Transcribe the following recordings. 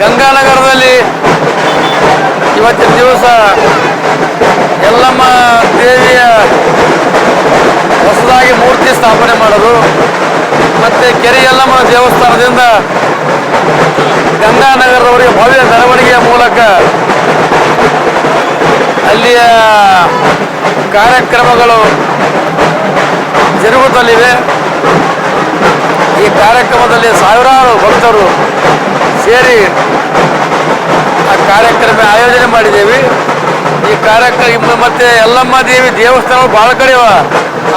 ಗಂಗಾನಗರದಲ್ಲಿ ಇವತ್ತಿನ ದಿವಸ ಎಲ್ಲಮ್ಮ ದೇವಿಯ ಹೊಸದಾಗಿ ಮೂರ್ತಿ ಸ್ಥಾಪನೆ ಮಾಡೋದು. ಮತ್ತು ಕೆರೆ ಎಲ್ಲಮ್ಮ ದೇವಸ್ಥಾನದಿಂದ ಗಂಗಾನಗರದವರಿಗೆ ಭವ್ಯ ಮೆರವಣಿಗೆಯ ಮೂಲಕ ಅಲ್ಲಿಯ ಕಾರ್ಯಕ್ರಮಗಳು ಜರುಗುತ್ತಲಿವೆ. ಈ ಕಾರ್ಯಕ್ರಮದಲ್ಲಿ ಸಾವಿರಾರು ಭಕ್ತರು ಸೇರಿ ಆ ಕಾರ್ಯಕ್ರಮ ಆಯೋಜನೆ ಮಾಡಿದ್ದೇವೆ. ಈ ಕಾರ್ಯಕ್ರಮ ಮತ್ತೆ ಯಲ್ಲಮ್ಮ ದೇವಿ ದೇವಸ್ಥಾನ ಭಾಳ ಕಡೆ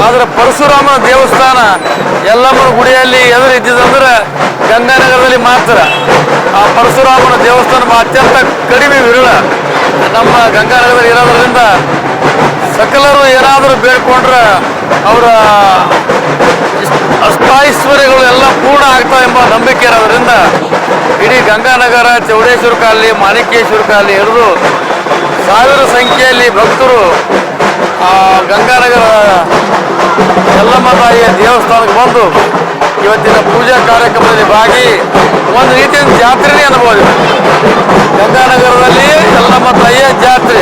ಆದ್ರೆ ಪರಶುರಾಮ ದೇವಸ್ಥಾನ ಯಲ್ಲಮ್ಮನ ಗುಡಿಯಲ್ಲಿ ಎದುರು ಇದ್ದಿದಂದ್ರೆ ಗಂಗಾನಗರದಲ್ಲಿ ಮಾತ್ರ. ಆ ಪರಶುರಾಮನ ದೇವಸ್ಥಾನ ಅತ್ಯಂತ ಕಡಿಮೆ ವಿರಳ. ನಮ್ಮ ಗಂಗಾನಗರದಲ್ಲಿ ಇರೋದ್ರಿಂದ ಸಕಲರು ಏನಾದರೂ ಬೇಡ್ಕೊಂಡ್ರೆ ಅವರ ಅಷ್ಟಾಶ್ವರ್ಯಗಳು ಎಲ್ಲ ಪೂರ್ಣ ಆಗ್ತಾವೆ ಎಂಬ ನಂಬಿಕೆ ಇರೋದ್ರಿಂದ ಇಡೀ ಗಂಗಾನಗರ, ಚೌಡೇಶ್ವರ ಕಾಲಿ ಮಾಣಿಕೇಶ್ವರ ಕಾಲಿ ಹಿಡಿದು ಸಾವಿರ ಸಂಖ್ಯೆಯಲ್ಲಿ ಭಕ್ತರು ಆ ಗಂಗಾನಗರ ಯಲ್ಲಮ್ಮ ತಾಯಿಯ ದೇವಸ್ಥಾನಕ್ಕೆ ಬಂದು ಇವತ್ತಿನ ಪೂಜಾ ಕಾರ್ಯಕ್ರಮದಲ್ಲಿ ಭಾಗಿ ಒಂದು ರೀತಿಯ ಜಾತ್ರೆನೇ ಅನ್ಬೋದು ಗಂಗಾನಗರದಲ್ಲಿ ಯಲ್ಲಮ್ಮ ತಾಯಿಯ ಜಾತ್ರೆ.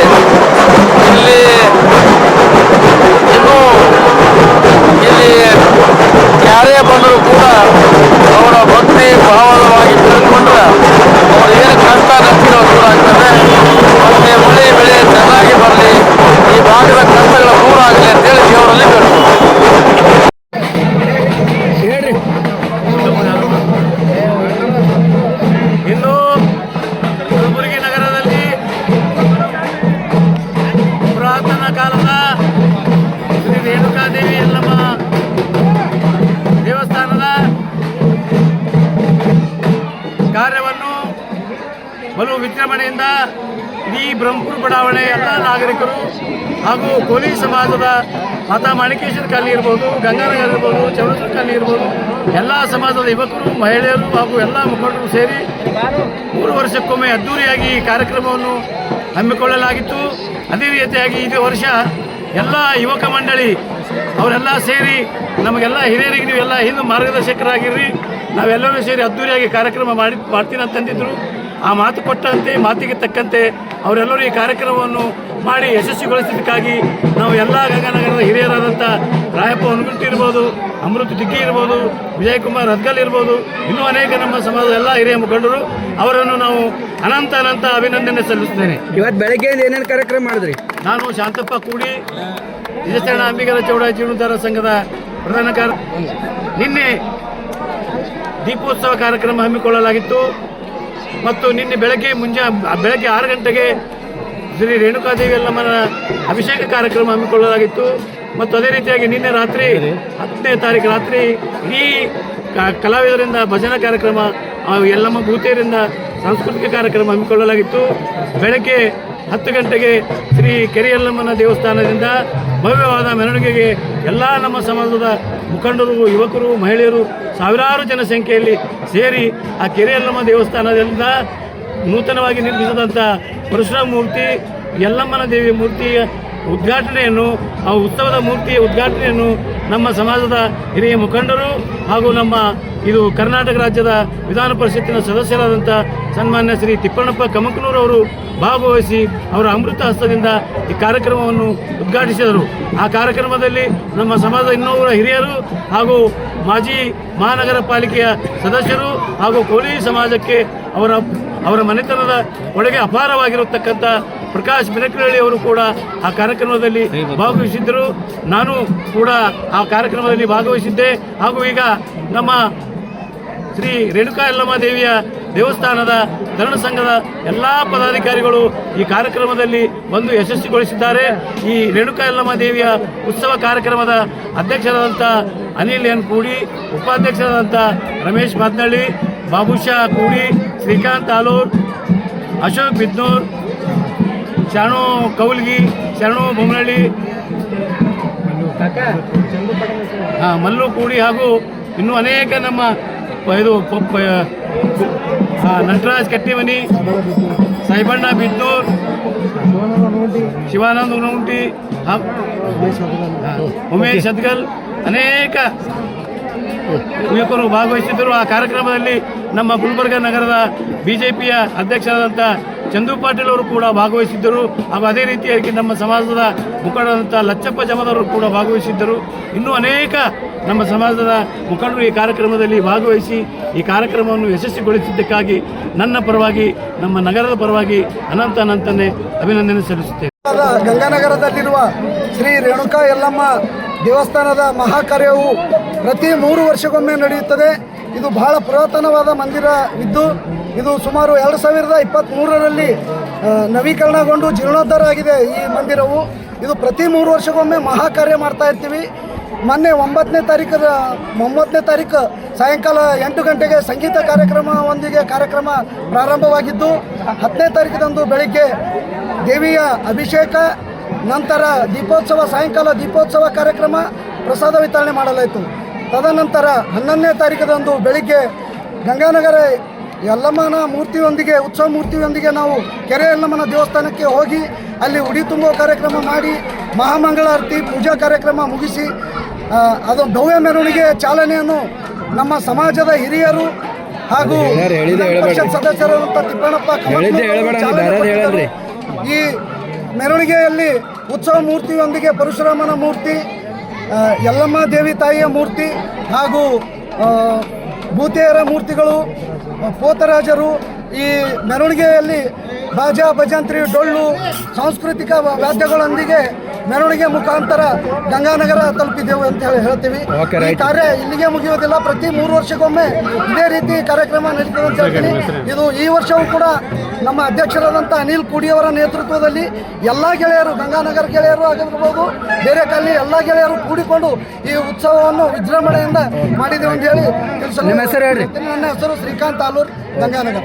ಕಾರ್ಯವನ್ನು ಬಲು ವಿಜೃಂಭಣೆಯಿಂದ ಇಡೀ ಬ್ರಹ್ಮಪುರ ಬಡಾವಣೆ ಎಲ್ಲ ನಾಗರಿಕರು ಹಾಗೂ ಕೋಲಿ ಸಮಾಜದ ಮತ ಮಾಣಿಕೇಶ್ವರ ಕಾಲನಿ ಇರ್ಬೋದು, ಗಂಗಾನಗರ ಇರ್ಬೋದು, ಚೌಡೇಶ್ವರ ಕಾಲನಿ ಇರ್ಬೋದು, ಎಲ್ಲ ಸಮಾಜದ ಯುವಕರು, ಮಹಿಳೆಯರು ಹಾಗೂ ಎಲ್ಲ ಮುಖಂಡರು ಸೇರಿ ಮೂರು ವರ್ಷಕ್ಕೊಮ್ಮೆ ಅದ್ದೂರಿಯಾಗಿ ಈ ಕಾರ್ಯಕ್ರಮವನ್ನು ಹಮ್ಮಿಕೊಳ್ಳಲಾಗಿತ್ತು. ಅದೇ ರೀತಿಯಾಗಿ ಇದೇ ವರ್ಷ ಎಲ್ಲ ಯುವಕ ಮಂಡಳಿ ಅವರೆಲ್ಲ ಸೇರಿ ನಮಗೆಲ್ಲ ಹಿರಿಯರಿಗೆ ನೀವೆಲ್ಲ ಹಿಂದೂ ಮಾರ್ಗದರ್ಶಕರಾಗಿರ್ರಿ. ನಾವೆಲ್ಲರೂ ಸೇರಿ ಅದ್ದೂರಿಯಾಗಿ ಕಾರ್ಯಕ್ರಮ ಮಾಡಿ ಮಾಡ್ತೀನಿ ಅಂತಂದಿದ್ರು ಆ ಮಾತು ಕೊಟ್ಟಂತೆ, ಮಾತಿಗೆ ತಕ್ಕಂತೆ ಅವರೆಲ್ಲರೂ ಈ ಕಾರ್ಯಕ್ರಮವನ್ನು ಮಾಡಿ ಯಶಸ್ವಿಗೊಳಿಸಿದ್ದಕ್ಕಾಗಿ ನಾವು ಎಲ್ಲ ಗಂಗಾನಗರದ ಹಿರಿಯರಾದಂಥ ರಾಯಪ್ಪ ಇರ್ಬೋದು ಅಮೃತ ಟಿಕ್ಕಿ ಇರ್ಬೋದು ವಿಜಯಕುಮಾರ್ ಹದ್ಗಲ್ ಇರ್ಬೋದು ಇನ್ನೂ ಅನೇಕ ನಮ್ಮ ಸಮಾಜದ ಎಲ್ಲ ಹಿರಿಯ ಮುಖಂಡರು ಅವರನ್ನು ನಾವು ಅನಂತ ಅನಂತ ಅಭಿನಂದನೆ ಸಲ್ಲಿಸ್ತೇನೆ ಇವತ್ತು ಬೆಳಗ್ಗೆ ಏನೇನು ಕಾರ್ಯಕ್ರಮ ಮಾಡಿದ್ರಿ? ನಾನು ಶಾಂತಪ್ಪ ಕೂಡಿ ನಿಜಸ್ಥಾನ ಅಂಬಿಗರ ಚೌಡ ಜೀವನದಾರ ಸಂಘದ ಪ್ರಧಾನ ಕಾರ್ಯ ನಿನ್ನೆ ದೀಪೋತ್ಸವ ಕಾರ್ಯಕ್ರಮ ಹಮ್ಮಿಕೊಳ್ಳಲಾಗಿತ್ತು. ಮತ್ತು ನಿನ್ನೆ ಬೆಳಗ್ಗೆ ಮುಂಜಾ ಬೆಳಗ್ಗೆ ಆರು ಗಂಟೆಗೆ ಶ್ರೀ ರೇಣುಕಾದೇವಿ ಅಲ್ಲಮ್ಮನ ಅಭಿಷೇಕ ಕಾರ್ಯಕ್ರಮ ಹಮ್ಮಿಕೊಳ್ಳಲಾಗಿತ್ತು. ಮತ್ತು ಅದೇ ರೀತಿಯಾಗಿ ನಿನ್ನೆ ರಾತ್ರಿ ಹತ್ತನೇ ತಾರೀಕು ರಾತ್ರಿ ಇಡೀ ಕಲಾವಿದರಿಂದ ಭಜನಾ ಕಾರ್ಯಕ್ರಮ ಎಲ್ಲಮ್ಮ ಭೂತೆಯರಿಂದ ಸಾಂಸ್ಕೃತಿಕ ಕಾರ್ಯಕ್ರಮ ಹಮ್ಮಿಕೊಳ್ಳಲಾಗಿತ್ತು. ಬೆಳಗ್ಗೆ ಹತ್ತು ಗಂಟೆಗೆ ಶ್ರೀ ಕೆರೆಯಲ್ಲಮ್ಮನ ದೇವಸ್ಥಾನದಿಂದ ಭವ್ಯವಾದ ಮೆರವಣಿಗೆಗೆ ಎಲ್ಲ ನಮ್ಮ ಸಮಾಜದ ಮುಖಂಡರು, ಯುವಕರು, ಮಹಿಳೆಯರು ಸಾವಿರಾರು ಜನಸಂಖ್ಯೆಯಲ್ಲಿ ಸೇರಿ ಆ ಕೆರೆಯಲ್ಲಮ್ಮ ದೇವಸ್ಥಾನದಿಂದ ನೂತನವಾಗಿ ನಿರ್ಮಿಸಿದಂಥ ಪರಶುರಾಮ ಮೂರ್ತಿ, ಯಲ್ಲಮ್ಮನ ದೇವಿ ಮೂರ್ತಿಯ ಉದ್ಘಾಟನೆಯನ್ನು, ಆ ಉತ್ಸವದ ಮೂರ್ತಿಯ ಉದ್ಘಾಟನೆಯನ್ನು ನಮ್ಮ ಸಮಾಜದ ಹಿರಿಯ ಮುಖಂಡರು ಹಾಗೂ ನಮ್ಮ ಇದು ಕರ್ನಾಟಕ ರಾಜ್ಯದ ವಿಧಾನ ಪರಿಷತ್ತಿನ ಸದಸ್ಯರಾದಂಥ ಸನ್ಮಾನ್ಯ ಶ್ರೀ ತಿಪ್ಪಣ್ಣಪ್ಪ ಅವರು ಭಾಗವಹಿಸಿ ಅವರ ಅಮೃತ ಹಸ್ತದಿಂದ ಈ ಕಾರ್ಯಕ್ರಮವನ್ನು ಉದ್ಘಾಟಿಸಿದರು. ಆ ಕಾರ್ಯಕ್ರಮದಲ್ಲಿ ನಮ್ಮ ಸಮಾಜದ ಇನ್ನೂರ ಹಿರಿಯರು ಹಾಗೂ ಮಾಜಿ ಮಹಾನಗರ ಪಾಲಿಕೆಯ ಸದಸ್ಯರು ಹಾಗೂ ಕೋಳಿ ಸಮಾಜಕ್ಕೆ ಅವರ ಅವರ ಮನೆತನದ ಒಳಗೆ ಅಪಾರವಾಗಿರತಕ್ಕಂಥ ಪ್ರಕಾಶ್ ಬೆನಕನಹಳ್ಳಿ ಅವರು ಕೂಡ ಆ ಕಾರ್ಯಕ್ರಮದಲ್ಲಿ ಭಾಗವಹಿಸಿದ್ದರು. ನಾನು ಕೂಡ ಆ ಕಾರ್ಯಕ್ರಮದಲ್ಲಿ ಭಾಗವಹಿಸಿದ್ದೆ. ಹಾಗೂ ಈಗ ನಮ್ಮ ಶ್ರೀ ರೇಣುಕಾ ಯಲ್ಲಮ್ಮ ದೇವಿಯ ದೇವಸ್ಥಾನದ ಧರಣ ಸಂಘದ ಎಲ್ಲ ಪದಾಧಿಕಾರಿಗಳು ಈ ಕಾರ್ಯಕ್ರಮದಲ್ಲಿ ಬಂದು ಯಶಸ್ವಿಗೊಳಿಸಿದ್ದಾರೆ. ಈ ರೇಣುಕಾ ಯಲ್ಲಮ್ಮ ದೇವಿಯ ಉತ್ಸವ ಕಾರ್ಯಕ್ರಮದ ಅಧ್ಯಕ್ಷರಾದಂಥ ಅನಿಲ್ ಎನ್ ಕೂಡಿ ಉಪಾಧ್ಯಕ್ಷರಾದಂಥ ರಮೇಶ್ ಮಾತ್ನಳ್ಳಿ ಬಾಬುಷಾ ಕೂಡಿ ಶ್ರೀಕಾಂತ್ ಆಲೂರ್ ಅಶೋಕ್ ಬಿದ್ನೂರ್ ಶರಣು ಕೌಲ್ಗಿ ಶರಣು ಬೊಮ್ಮನಹಳ್ಳಿ ಹಾ, ಮಲ್ಲು ಕೂಡಿ ಹಾಗೂ ಇನ್ನೂ ಅನೇಕ ನಮ್ಮ ಇದು ನಟರಾಜ್ ಕಟ್ಟಿಮನಿ ಸಾಯಿಬಣ್ಣ ಬಿದ್ದೂರ್ ಶಿವಾನಂದ ಹಾ, ಉಮೇಶ್ ಸದ್ಗಲ್ ಅನೇಕ ಯುವಕರು ಭಾಗವಹಿಸಿದ್ದರು. ಆ ಕಾರ್ಯಕ್ರಮದಲ್ಲಿ ನಮ್ಮ ಗುಲ್ಬರ್ಗ ನಗರದ ಬಿಜೆಪಿಯ ಅಧ್ಯಕ್ಷರಾದಂಥ ಚಂದು ಪಾಟೀಲ್ ಅವರು ಕೂಡ ಭಾಗವಹಿಸಿದ್ದರು. ಹಾಗೂ ಅದೇ ರೀತಿಯಾಗಿ ನಮ್ಮ ಸಮಾಜದ ಮುಖಂಡರಂತಹ ಲಚ್ಚಪ್ಪ ಜಮದವರು ಕೂಡ ಭಾಗವಹಿಸಿದ್ದರು. ಇನ್ನೂ ಅನೇಕ ನಮ್ಮ ಸಮಾಜದ ಮುಖಂಡರು ಈ ಕಾರ್ಯಕ್ರಮದಲ್ಲಿ ಭಾಗವಹಿಸಿ, ಈ ಕಾರ್ಯಕ್ರಮವನ್ನು ಯಶಸ್ವಿಗೊಳಿಸಿದ್ದಕ್ಕಾಗಿ ನನ್ನ ಪರವಾಗಿ, ನಮ್ಮ ನಗರದ ಪರವಾಗಿ ಅನಂತ ಅನಂತನೇ ಅಭಿನಂದನೆ ಸಲ್ಲಿಸುತ್ತೇನೆ. ಗಂಗಾನಗರದಲ್ಲಿರುವ ಶ್ರೀ ರೇಣುಕಾ ಯಲ್ಲಮ್ಮ ದೇವಸ್ಥಾನದ ಮಹಾಕಾರ್ಯವು ಪ್ರತಿ ಮೂರು ವರ್ಷಕ್ಕೊಮ್ಮೆ ನಡೆಯುತ್ತದೆ. ಇದು ಬಹಳ ಪುರಾತನವಾದ ಮಂದಿರ ಇದ್ದು, ಇದು ಸುಮಾರು ಎರಡು ಸಾವಿರದ ಇಪ್ಪತ್ತ್ಮೂರರಲ್ಲಿ ನವೀಕರಣಗೊಂಡು ಜೀರ್ಣೋದ್ಧಾರ ಆಗಿದೆ ಈ ಮಂದಿರವು. ಇದು ಪ್ರತಿ ಮೂರು ವರ್ಷಕ್ಕೊಮ್ಮೆ ಮಹಾಕಾರ್ಯ ಮಾಡ್ತಾ ಇರ್ತೀವಿ. ಮೊನ್ನೆ ಒಂಬತ್ತನೇ ತಾರೀಕದ, ಒಂಬತ್ತನೇ ತಾರೀಕು ಸಾಯಂಕಾಲ ಎಂಟು ಗಂಟೆಗೆ ಸಂಗೀತ ಕಾರ್ಯಕ್ರಮವೊಂದಿಗೆ ಕಾರ್ಯಕ್ರಮ ಪ್ರಾರಂಭವಾಗಿದ್ದು, ಹತ್ತನೇ ತಾರೀಕಿದಂದು ಬೆಳಿಗ್ಗೆ ದೇವಿಯ ಅಭಿಷೇಕ, ನಂತರ ದೀಪೋತ್ಸವ, ಸಾಯಂಕಾಲ ದೀಪೋತ್ಸವ ಕಾರ್ಯಕ್ರಮ ಪ್ರಸಾದ ವಿತರಣೆ ಮಾಡಲಾಯಿತು. ತದನಂತರ ಹನ್ನೊಂದನೇ ತಾರೀಕದಂದು ಬೆಳಿಗ್ಗೆ ಗಂಗಾನಗರ ಯಲ್ಲಮ್ಮನ ಮೂರ್ತಿಯೊಂದಿಗೆ ಉತ್ಸವ ಮೂರ್ತಿಯೊಂದಿಗೆ ನಾವು ಕೆರೆ ಯಲ್ಲಮ್ಮನ ದೇವಸ್ಥಾನಕ್ಕೆ ಹೋಗಿ ಅಲ್ಲಿ ಉಡಿ ತುಂಬುವ ಕಾರ್ಯಕ್ರಮ ಮಾಡಿ ಮಹಾಮಂಗಳಾರತಿ ಪೂಜಾ ಕಾರ್ಯಕ್ರಮ ಮುಗಿಸಿ ಅದು ಭವ್ಯ ಮೆರವಣಿಗೆ ಚಾಲನೆಯನ್ನು ನಮ್ಮ ಸಮಾಜದ ಹಿರಿಯರು ಹಾಗೂ ಪರಿಷತ್ ಸದಸ್ಯರಾದಂಥ ತಿಪ್ಪಣ್ಣಪ್ಪ. ಈ ಮೆರವಣಿಗೆಯಲ್ಲಿ ಉತ್ಸವ ಮೂರ್ತಿಯೊಂದಿಗೆ ಪರಶುರಾಮನ ಮೂರ್ತಿ ಯಲ್ಲಮ್ಮ ದೇವಿ ತಾಯಿಯ ಮೂರ್ತಿ ಹಾಗೂ ಭೂತೇಯರ ಮೂರ್ತಿಗಳು ಪೋತರಾಜರು ಈ ಮೆರವಣಿಗೆಯಲ್ಲಿ ಬಾಜಾ ಭಜಂತ್ರಿ ಡೊಳ್ಳು ಸಾಂಸ್ಕೃತಿಕ ವಾದ್ಯಗಳೊಂದಿಗೆ ಮೆರವಣಿಗೆ ಮುಖಾಂತರ ಗಂಗಾನಗರ ತಲುಪಿದೆವು ಅಂತ ಹೇಳಿ ಹೇಳ್ತೀವಿ. ಈ ಕಾರ್ಯ ಇಲ್ಲಿಗೆ ಮುಗಿಯೋದಿಲ್ಲ ಪ್ರತಿ ಮೂರು ವರ್ಷಕ್ಕೊಮ್ಮೆ ಇದೇ ರೀತಿ ಕಾರ್ಯಕ್ರಮ ನಡೀತದೆ ಅಂತ ಹೇಳ್ತೀನಿ. ಇದು ಈ ವರ್ಷವೂ ಕೂಡ ನಮ್ಮ ಅಧ್ಯಕ್ಷರಾದಂಥ ಅನಿಲ್ ಕುಡಿಯವರ ನೇತೃತ್ವದಲ್ಲಿ ಎಲ್ಲ ಗೆಳೆಯರು ಗಂಗಾನಗರ ಗೆಳೆಯರು ಆಗಿರ್ಬೋದು ಬೇರೆ ಕಾಲಿ ಎಲ್ಲ ಗೆಳೆಯರು ಕೂಡಿಕೊಂಡು ಈ ಉತ್ಸವವನ್ನು ವಿಜೃಂಭಣೆಯಿಂದ ಮಾಡಿದ್ದೇವೆ ಅಂತ ಹೇಳಿ ತಿಳಿಸಲು ನಿಮ್ಮ ಹೆಸರು ಹೇಳ್ರಿ. ನನ್ನ ಹೆಸರು ಶ್ರೀಕಾಂತ್ ಆಲೂರ್ ಗಂಗಾನಗರ.